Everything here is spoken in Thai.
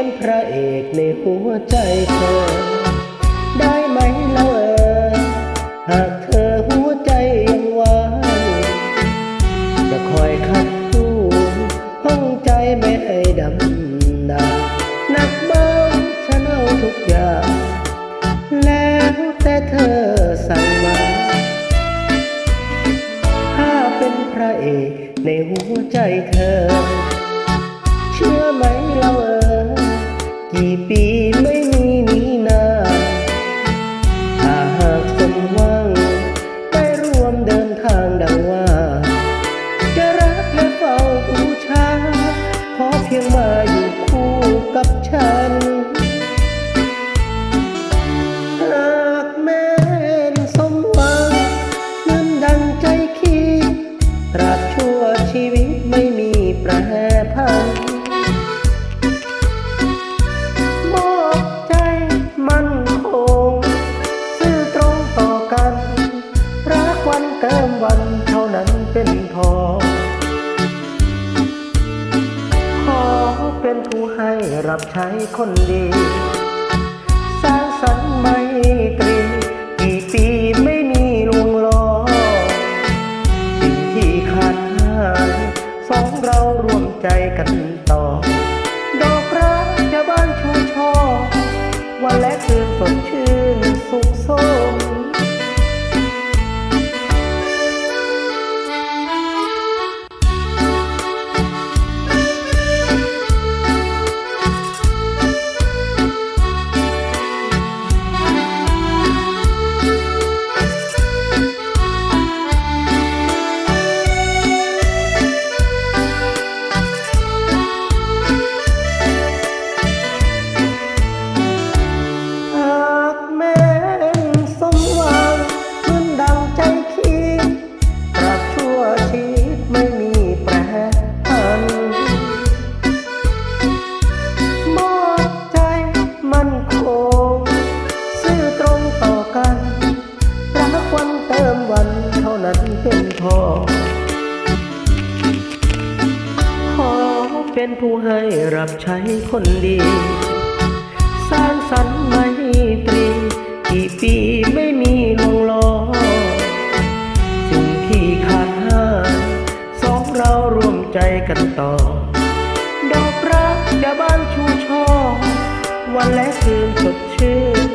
เป็นพระเอกในหัวใจเธอ ได้ไหมเล่าเออหากเธอหัวใจยังว่างจะคอยขับทูห้องใจไม่ให้ดำดาหนักเบาฉันเอาทุกอย่าง แล้วแต่เธอสั่งมาถ้าเป็นพระเอกในหัวใจเธอเชื่อไหมเราเออ กี่ปีไม่มีนี้นาถ้าหากสมหวังได้ร่วมเดินทางดังว่า จะรักและเฝ้าบูชา ขอเพียงมาอยู่คู่กับฉัน เป็นผู้ให้รับใช้คนดี สร้างสรรค์ไม่ตรีกี่ปีไม่มีลวงล้อสิ่งที่ขาดหายสองเราร่วมใจกัน็นพอขอเป็นผู้ให้รับใช้คนดี สร้างสรรค์ไมตรีกี่ปีไม่มีลงล้อสิ่งที่ขาดหายสองเราร่วมใจกันต่อ ดอกรักจะบ้านชูช่อวันและคืนสดชื่น